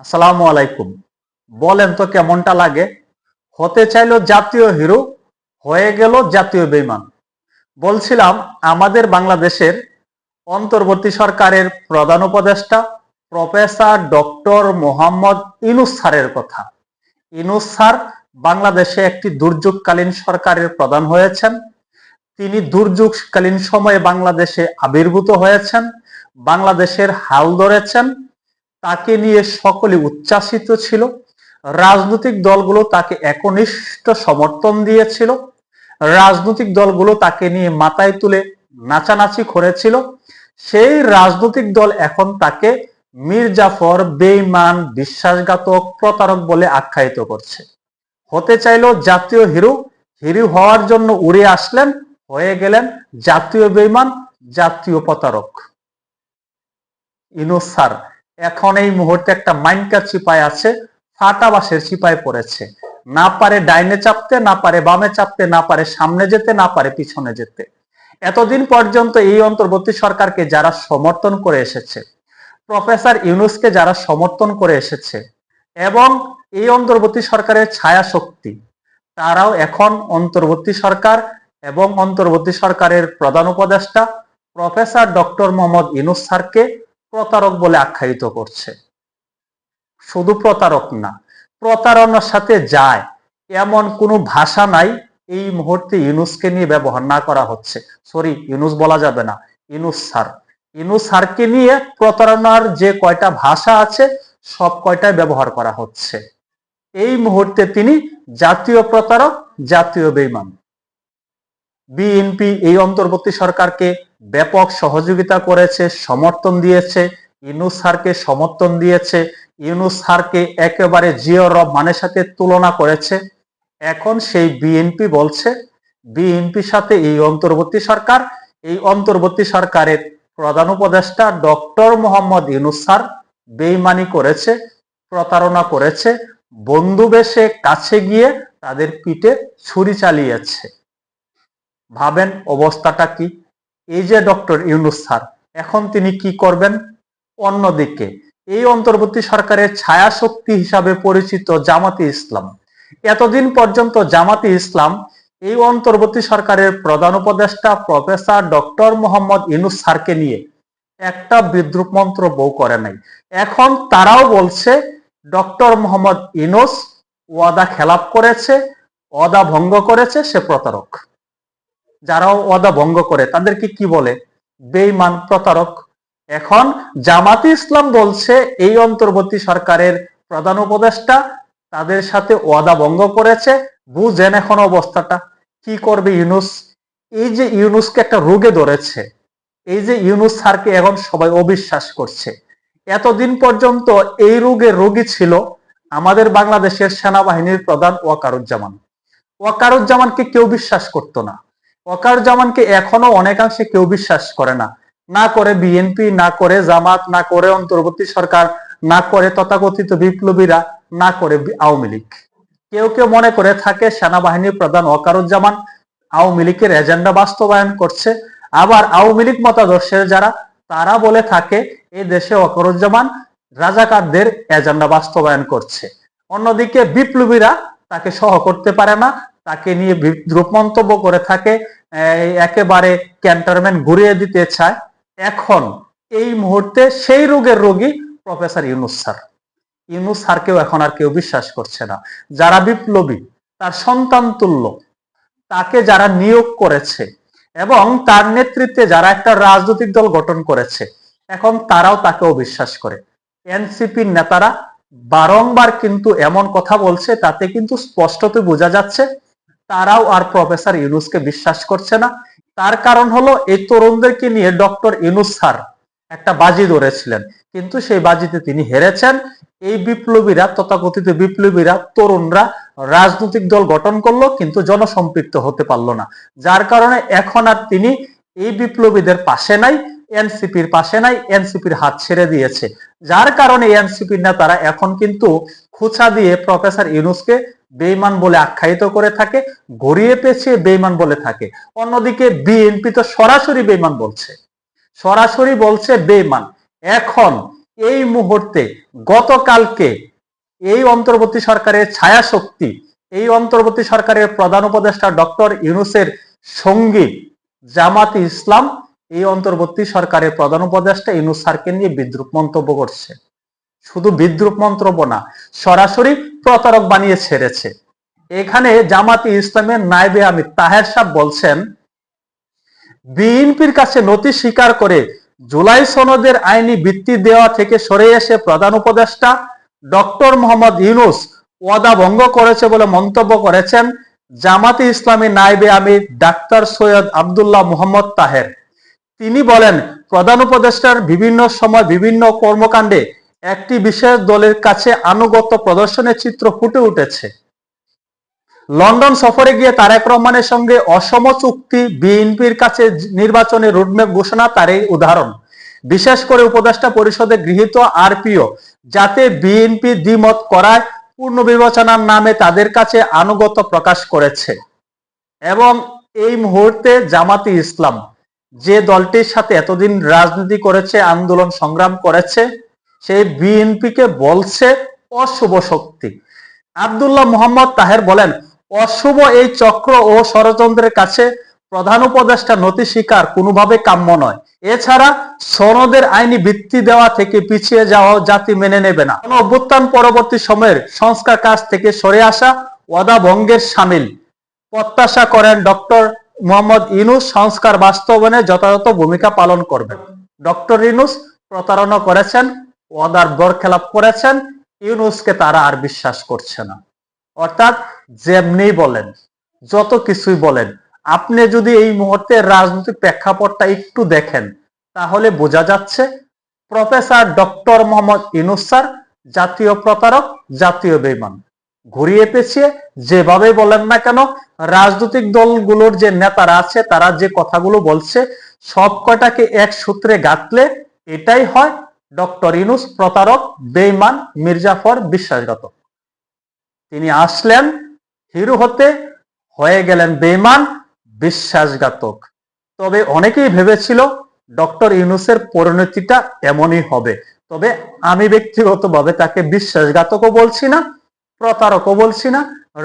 আসসালামু আলাইকুম। বলেন তো কেমনটা লাগে? হতে চাইলো জাতীয় হিরো, হয়ে গেল জাতীয় বেইমান। বলছিলাম, আমাদের বাংলাদেশের অন্তর্বর্তী সরকারের প্রধান উপদেষ্টা, প্রফেসর ডক্টর মোহাম্মদ ইনুস স্যারের কথা। ইনুস স্যার বাংলাদেশে একটি দুর্যোগকালীন সরকারের প্রধান হয়েছেন। তিনি দুর্যোগকালীন সময়ে বাংলাদেশে আবির্ভূত হয়েছেন, বাংলাদেশের হাল ধরেছেন তাকে নিয়ে সকলে উচ্ছ্বাসিত ছিল। রাজনৈতিক দলগুলো তাকে একনিষ্ঠ সমর্থন দিয়েছিল। রাজনৈতিক দলগুলো তাকে নিয়ে মাথায় তুলে নাচানাচি করেছিল। সেই রাজনৈতিক দল এখন তাকে মীর জাফর বেইমান বিশ্বাসঘাতক, প্রতারক বলে আখ্যায়িত করছে। হতে চাইলো জাতীয় হিরো। হিরো হওয়ার জন্য উড়ে আসলেন, হয়ে গেলেন জাতীয় বেইমান জাতীয় প্রতারক। ইনুস স্যার এখন এই মুহূর্তে একটা মাইনকা চিপায় আছে ফাটা বাসের চিপায় পড়েছে। না পারে ডাইনে চাপতে, না পারে বামে চাপতে, না পারে সামনে যেতে, না পারে পিছনে যেতে। এতদিন পর্যন্ত এই অন্তর্বর্তী সরকারকে যারা সমর্থন করে এসেছে, প্রফেসর ইউনুসকে যারা সমর্থন করে এসেছে, এবং এই অন্তর্বর্তী সরকারের ছায়া শক্তি তারাও এখন অন্তর্বর্তী সরকার এবং অন্তর্বর্তী সরকারের প্রধান উপদেষ্টা, প্রফেসর ডক্টর মোহাম্মদ ইনুস স্যারকে প্রতারক বলে আখ্যায়িত করছে। শুধু প্রতারক না, প্রতারণার সাথে যায়। এমন কোনো ভাষা নাই এই মুহূর্তে ইউনুসকে নিয়ে ব্যবহার না করা হচ্ছে। সরি ইউনুস বলা যাবে না ইনুস স্যার। ইনুস স্যারকে নিয়ে প্রতারণার যে কয়টা ভাষা আছে, সব কয়টাই ব্যবহার করা হচ্ছে। এই মুহূর্তে তিনি জাতীয় প্রতারক, জাতীয় বেইমান। বিএনপি এই অন্তর্বর্তী সরকারকে ব্যাপক সহযোগিতা করেছে, সমর্থন দিয়েছে, ইউনুস সমর্থন দিয়েছে, ইউনুস স্যারকে একেবারে জিও রহমানের সাথে তুলনা করেছে। এখন সেই বিএনপি বলছে বিএনপির সাথে এই অন্তর্বর্তী সরকার, এই অন্তর্বর্তী সরকারের প্রধান উপদেষ্টা ডক্টর মোহাম্মদ ইউনুস বেইমানি করেছে, প্রতারণা করেছে বন্ধু বেশে কাছে গিয়ে তাদের পিঠে ছুরি চালিয়েছে। ভাবেন অবস্থাটা কি? এই যে ডক্টর ইউনুস স্যার, এখন তিনি কি করবেন? অন্যদিকে, এই অন্তর্বর্তী সরকারের ছায়া শক্তি হিসাবে পরিচিত জামাতি ইসলাম। এতদিন পর্যন্ত জামাতি ইসলাম এই অন্তর্বর্তী সরকারের প্রধান উপদেষ্টা প্রফেসর ডক্টর মোহাম্মদ ইনুস স্যারকে নিয়ে একটা বিদ্রুপ মন্ত্র বউ করে নাই। এখন তারাও বলছে, ডক্টর মোহাম্মদ ইনুস ওয়াদা খেলাপ করেছে, ওয়াদা ভঙ্গ করেছে, সে প্রতারক। যারাও ওয়াদা ভঙ্গ করে, তাদেরকে কি বলে? বেইমান প্রতারক। এখন জামাতি ইসলাম বলছে, এই অন্তর্বর্তী সরকারের প্রধান উপদেষ্টা তাদের সাথে ওয়াদা ভঙ্গ করেছে। বুঝেন এখন অবস্থাটা। কি করবে ইউনুস? এই যে ইউনুসকে একটা রোগে ধরেছে, এই যে ইউনুস স্যারকে এখন সবাই অবিশ্বাস করছে। এতদিন পর্যন্ত এই রোগের রোগী ছিল আমাদের বাংলাদেশের সেনাবাহিনীর প্রধান ওয়াকারুজ্জামান। ওয়াকারুজ্জামানকে কেউ বিশ্বাস করতো না। ওয়াকারুজ্জামানকে এখনও অনেকাংশে কেউ বিশ্বাস করে না। না করে বিএনপি, না করে জামাত, না করে অন্তর্বর্তী সরকার, না করে তথাকথিত বিপ্লবীরা, না করে আওয়ামী লীগ। কেউ কেউ মনে করে থাকে সেনাবাহিনীর প্রধান ওয়াকারুজ্জামান আওয়ামী লীগের এজেন্ডা বাস্তবায়ন করছে। আবার আওয়ামী লীগ মতাদর্শের যারা, তারা বলে থাকে এই দেশে ওয়াকারুজ্জামান রাজাকারদের এজেন্ডা বাস্তবায়ন করছে। অন্যদিকে বিপ্লবীরা তাকে সহ করতে পারে না তাকে নিয়ে বিদ্রুপ মন্তব্য করে থাকে একেবারে ক্যান্টারম্যান ঘুরিয়ে দিতে চায়। এখন এই মুহূর্তে সেই রোগের রোগী প্রফেসর ইউনুস স্যার। ইউনুস স্যারকেও এখন আর কেউ বিশ্বাস করছে না। যারা বিপ্লবী, তার সন্তান তুল্য, তাকে যারা নিয়োগ করেছে এবং তার নেতৃত্বে যারা একটা রাজনৈতিক দল গঠন করেছে, এখন তারাও তাকেও বিশ্বাস করে। এনসিপির নেতারা বারংবার কিন্তু এমন কথা বলছে, তাতে কিন্তু স্পষ্টত বোঝা যাচ্ছে তারাও আর প্রফেসর ইউনুসকে বিশ্বাস করছে না। তার কারণ হলো, এই তরুণদেরকে নিয়ে ডক্টর ইউনুস স্যার একটা বাজি ধরেছিলেন। কিন্তু সেই বাজিতে তিনি হেরেছেন। এই বিপ্লবীরা, তথাকথিত বিপ্লবীরা, তরুণরা রাজনৈতিক দল গঠন করল, কিন্তু জনসম্পৃক্ত হতে পারল না। যার কারণে এখন আর তিনি এই বিপ্লবীদের পাশে নাই, এনসিপির পাশে নাই, এনসিপির হাত ছেড়ে দিয়েছে। যার কারণে এনসিপির নেতারা এখন কিন্তু খুচা দিয়ে প্রফেসর ইউনুসকে বেইমান বলে আখ্যায়িত করে থাকে, গড়িয়ে পেছিয়ে বেইমান বলে থাকে। অন্যদিকে বিএনপি তো সরাসরি বেইমান বলছে। সরাসরি বলছে বেইমান এখন এই মুহূর্তে গতকালকে এই অন্তর্বর্তী সরকারের ছায়া শক্তি এই অন্তর্বর্তী সরকারের প্রধান উপদেষ্টা ডক্টর ইউনুসের সঙ্গী জামাত ইসলাম, এই অন্তর্বর্তী সরকারের প্রধান উপদেষ্টা ইউনুস স্যারকে নিয়ে বিদ্রুপ মন্তব্য করছে। শুধু বিদ্রুপ মন্তব্য না, সরাসরি প্রতারক বানিয়ে ছেড়েছে। এখানে জামাতি ইসলামের নাইবে আমি তাহের সাহেব বলছেন, বিএনপির কাছে নথি স্বীকার করে জুলাই সনদের আইনি ভিত্তি দেওয়া থেকে সরে এসে প্রধান উপদেষ্টা ডক্টর মোহাম্মদ ইউনুস ওয়াদা ভঙ্গ করেছে বলে মন্তব্য করেছেন জামাতে ইসলামী নাইবে আমির ডাক্তার সৈয়দ আবদুল্লাহ মোহাম্মদ তাহের। তিনি বলেন, প্রধান উপদেষ্টার বিভিন্ন সময় বিভিন্ন কর্মকাণ্ডে একটি বিশেষ দলের কাছে আনুগত্য প্রদর্শনের চিত্র ফুটে উঠেছে। লন্ডন সফরে গিয়ে তারেক রহমানের সঙ্গে অসম চুক্তি বিএনপির কাছে নির্বাচনের রুটম্যাপ ঘোষণা তারই উদাহরণ। বিশেষ করে উপদেষ্টা পরিষদে গৃহীত আরপিও, যাতে বিএনপি দ্বিমত করায় পূর্ণ বিবেচনার নামে তাদের কাছে আনুগত্য প্রকাশ করেছে। এবং এই মুহূর্তে জামাতি ইসলাম, যে দলটির সাথে এতদিন রাজনীতি করেছে, আন্দোলন সংগ্রাম করেছে সেই বিএনপিকে বলছে অশুভ শক্তি। আব্দুল্লাহ মোহাম্মদ তাহের বলেন, অশুভ এই চক্র ও ষড়যন্ত্রের কাছে প্রধান উপদেষ্টা নথি স্বীকার কোনোভাবে কাম্য নয়। এছাড়া সনদের আইনি ভিত্তি দেওয়া থেকে পিছিয়ে যাওয়া জাতি মেনে নেবে না। কোন অভ্যুত্থান পরবর্তী সময়ের সংস্কার কাজ থেকে সরে আসা ওয়াদা ভঙ্গের সামিল। প্রত্যাশা করেন ডক্টর মোহাম্মদ ইনুস, সংস্কার বাস্তবনে যথাযথ ভূমিকা পালন করবেন। ডক্টর ইনুস প্রতারণা করেছেন ওয়াদার বরখেলাপ করেছেন, ইউনুসকে তারা আর বিশ্বাস করছে না। অর্থাৎ যেমনি বলেন, যত কিছুই বলেন, আপনি যদি এই মুহূর্তে রাজনৈতিক প্রেক্ষাপটটা একটু দেখেন, তাহলে বোঝা যাচ্ছে professor doctor Mohammad Yunus sir জাতীয় প্রতারক, জাতীয় বেমান ঘুরিয়ে পেছিয়ে যেভাবে বলেন না কেন, রাজনৈতিক দলগুলোর যে নেতারা আছে, তারা যে কথাগুলো বলছে, সব কটাকে এক সূত্রে গাঁথলে, এটাই হয় ডক্টর ইনুস প্রতারক বেইমান মির্জাফর বিশ্বাসঘাতক। তিনি আসলেন, হিরো হতে হয়ে গেলেন বেইমান বিশ্বাসঘাতক। তবে অনেকেই ভেবেছিল ডক্টর ইউনুসের পরিণতিটা এমনই হবে। তবে আমি ব্যক্তিগতভাবে তাকে বিশ্বাসঘাতকও বলছি না, প্রতারকও বলছি না,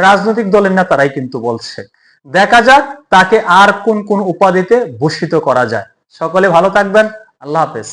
রাজনৈতিক দলের নেতারাই কিন্তু বলছে। দেখা যাক তাকে আর কোন কোন উপাধিতে ভূষিত করা যায়। সকলে ভালো থাকবেন, আল্লাহ হাফেজ।